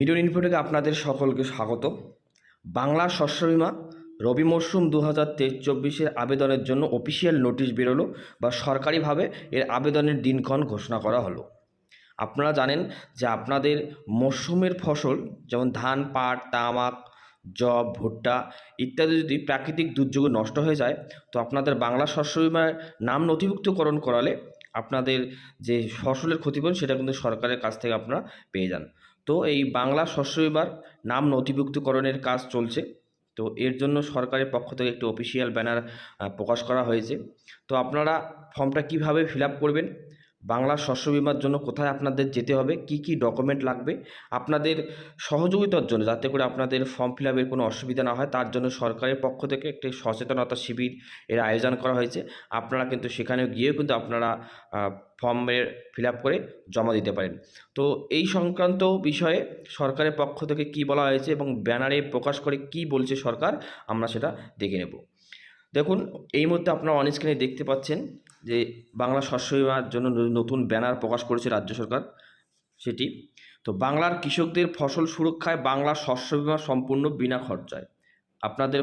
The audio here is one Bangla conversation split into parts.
ভিডিও ইনফো থেকে আপনাদের সকলকে স্বাগত। বাংলা শস্য বিমা রবি মরশুম দু হাজার তেইশ চব্বিশের আবেদনের জন্য অফিসিয়াল নোটিশ বেরোলো বা সরকারিভাবে এর আবেদনের দিনক্ষণ ঘোষণা করা হলো। আপনারা জানেন যে আপনাদের মরশুমের ফসল যেমন ধান, পাট, তামাক জব ভুট্টা ইত্যাদি যদি প্রাকৃতিক দুর্যোগে নষ্ট হয়ে যায়, তো আপনাদের বাংলা শস্য বিমার নাম নথিভুক্তকরণ করালে আপনাদের যে ফসলের ক্ষতিপূরণ সেটা কিন্তু সরকারের কাছ থেকে আপনারা পেয়ে যান। তো এই বাংলা শস্য নাম নথিভুক্তকরণের কাজ চলছে। তো এর জন্য সরকারের পক্ষ থেকে একটি অফিসিয়াল ব্যানার প্রকাশ করা হয়েছে। তো আপনারা ফর্মটা কীভাবে ফিল করবেন? বাংলা শস্য বিমার জন্য কোথায় আপনাদের যেতে হবে? কি কি ডকুমেন্ট লাগবে? আপনাদের সহযোগিতার জন্য, যাতে করে আপনাদের ফর্ম ফিল আপের কোনো অসুবিধা না হয়, তার জন্য সরকারের পক্ষ থেকে একটি সচেতনতা শিবির এর আয়োজন করা হয়েছে। আপনারা কিন্তু সেখানে গিয়েও কিন্তু আপনারা ফর্মের ফিল আপ করে জমা দিতে পারেন। তো এই সংক্রান্ত বিষয়ে সরকারের পক্ষ থেকে কি বলা হয়েছে এবং ব্যানারে প্রকাশ করে কি বলছে সরকার, আমরা সেটা দেখে নেব। দেখুন, এই মুহূর্তে আপনারা অন স্ক্রিনে দেখতে পাচ্ছেন যে বাংলা শস্য বিমার জন্য নতুন ব্যানার প্রকাশ করেছে রাজ্য সরকার সেটি। তো বাংলার কৃষকদের ফসল সুরক্ষায় বাংলা শস্য বিমা সম্পূর্ণ বিনা খরচায়। আপনাদের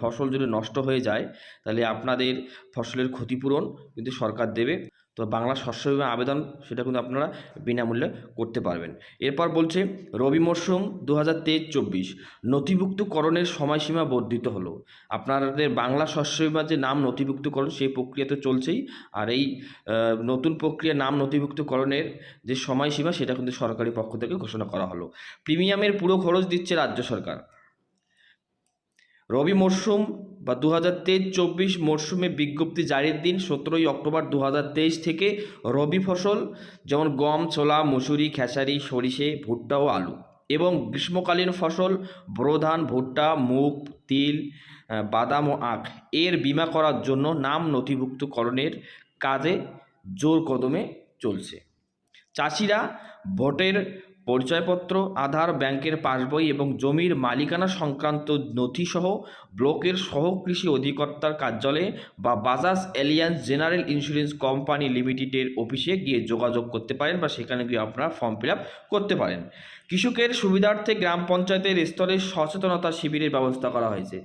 ফসল যদি নষ্ট হয়ে যায়, তাহলে আপনাদের ফসলের ক্ষতিপূরণ কিন্তু সরকার দেবে। তো বাংলা শস্য বিমা আবেদন সেটা কিন্তু আপনারা বিনামূল্যে করতে পারবেন। এরপর বলছে, রবি মরশুম দু হাজার তেইশ চব্বিশ, নথিভুক্তকরণের সময়সীমা বর্ধিত হলো। আপনাদের বাংলা শস্য বিমার যে নাম নথিভুক্তকরণ, সেই প্রক্রিয়া তো চলছেই। আর এই নতুন প্রক্রিয়া নাম নথিভুক্তকরণের যে সময়সীমা, সেটা কিন্তু সরকারি পক্ষ থেকে ঘোষণা করা হলো। প্রিমিয়ামের পুরো খরচ দিচ্ছে রাজ্য সরকার। রবি মরশুম বা দু হাজার তেইশ চব্বিশ মরশুমে বিজ্ঞপ্তি জারির দিন সতেরোই অক্টোবর দু হাজার তেইশ থেকে রবি ফসল যেমন গম, ছোলা, মুসুরি, খেসারি, সরিষে, ভুট্টা ও আলু এবং গ্রীষ্মকালীন ফসল বোরধান, ভুট্টা, মুগ, তিল বাদাম ও আখ এর বিমা করার জন্য নাম নথিভুক্তকরণের কাজে জোর কদমে চলছে। চাষিরা ভোটের পরিচয়পত্র, আধার, ব্যাংকের পাসবই এবং জমির মালিকানা সংক্রান্ত নথিসহ ব্লকের সহ কৃষি অধিকর্তার কার্যালয়ে বা Bajaj Allianz general insurance company লিমিটেডের অফিসে গিয়ে যোগাযোগ করতে পারেন বা সেখানে গিয়ে আপনারা ফর্ম ফিল করতে পারেন। কৃষকের সুবিধার্থে গ্রাম পঞ্চায়েতের স্তরে সচেতনতা শিবিরের ব্যবস্থা করা হয়েছে।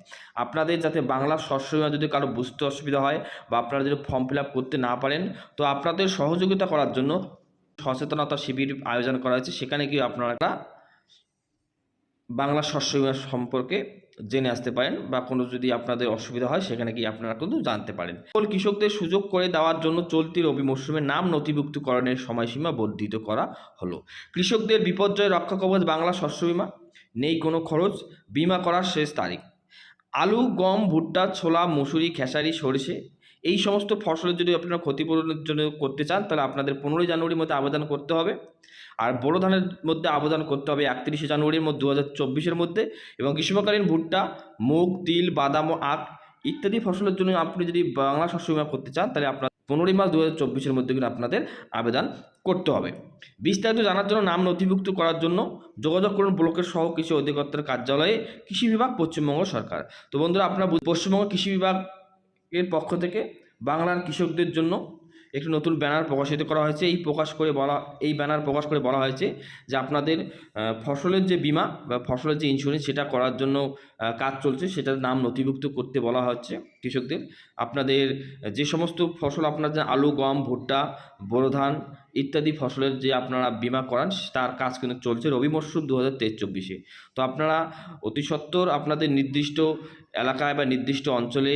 আপনাদের যাতে বাংলা শস্য বীমা যদি কারও বুঝতে অসুবিধা হয় বা আপনারা যদি ফর্ম ফিল করতে না পারেন, তো আপনাদের সহযোগিতা করার জন্য সচেতনতা শিবির আয়োজন করা হয়েছে। সেখানে গিয়ে আপনারা বাংলা শস্য বীমা সম্পর্কে জেনে আসতে পারেন বা কোনো যদি আপনাদের অসুবিধা হয়, সেখানে গিয়ে আপনারা কিন্তু জানতে পারেন। সকল কৃষকদের সুযোগ করে দেওয়ার জন্য চলতি রবি মরশুমে নাম নথিভুক্তকরণের সময়সীমা বর্ধিত করা হলো। কৃষকদের বিপর্যয় রক্ষা কবচ বাংলা শস্য বীমা, নেই কোনো খরচ, বিমা করার শেষ তারিখ। আলু, গম, ভুট্টা, ছোলা, মুসুরি, খেসারি, সরষে এই সমস্ত ফসলের যদি আপনারা ক্ষতিপূরণের জন্য করতে চান, তাহলে আপনাদের পনেরোই জানুয়ারির মধ্যে আবেদন করতে হবে। আর বোরো ধানের মধ্যে আবেদন করতে হবে একত্রিশে জানুয়ারির মধ্যে দু হাজার চব্বিশের মধ্যে এবং গ্রীষ্মকালীন ভুট্টা, মুগ, তিল, বাদাম ও আখ ইত্যাদি ফসলের জন্য আপনি যদি বাংলা শস্য বিমা করতে চান, তাহলে আপনার পনেরোই মার্চ দু হাজার মধ্যে কিন্তু আপনাদের আবেদন করতে হবে। বিস্তারিত জানার জন্য নাম নথিভুক্ত করার জন্য যোগাযোগ করুন ব্লকের সহ কৃষি অধিকর্তার কার্যালয়ে কৃষি বিভাগ পশ্চিমবঙ্গ সরকার। তো বন্ধুরা, আপনারা পশ্চিমবঙ্গ কৃষি বিভাগের পক্ষ থেকে বাংলার কৃষকদের জন্য একটি নতুন ব্যানার প্রকাশিত করা হয়েছে। এই প্রকাশ করে বলা, এই ব্যানার প্রকাশ করে বলা হয়েছে যে আপনাদের ফসলের যে বিমা বা ফসলের যে ইন্স্যুরেন্স সেটা করার জন্য কাজ চলছে। সেটার নাম নথিভুক্ত করতে বলা হচ্ছে। কৃষকদের। আপনাদের যে সমস্ত ফসল আপনার যে আলু, গম, ভুট্টা বোরো ধান ইত্যাদি ফসলের যে আপনারা বিমা করান, তার কাজ কিন্তু চলছে রবি মরশুম দু হাজার তেইশ চব্বিশে। তো আপনারা অতি সত্বর আপনাদের নির্দিষ্ট এলাকায় বা নির্দিষ্ট অঞ্চলে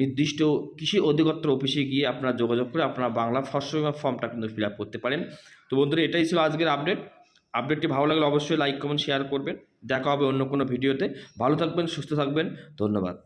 নির্দিষ্ট কৃষি অধিকর্তার অফিসে গিয়ে আপনারা যোগাযোগ করে আপনারা বাংলা ফসল বিমা ফর্মটা কিন্তু ফিল করতে পারেন। তো বন্ধুরা, এটাই ছিল আজকের আপডেট। আপডেটটি ভালো লাগলে অবশ্যই লাইক, কমেন্ট, শেয়ার করবেন। দেখা হবে অন্য কোনো ভিডিওতে। ভালো থাকবেন, সুস্থ থাকবেন। ধন্যবাদ।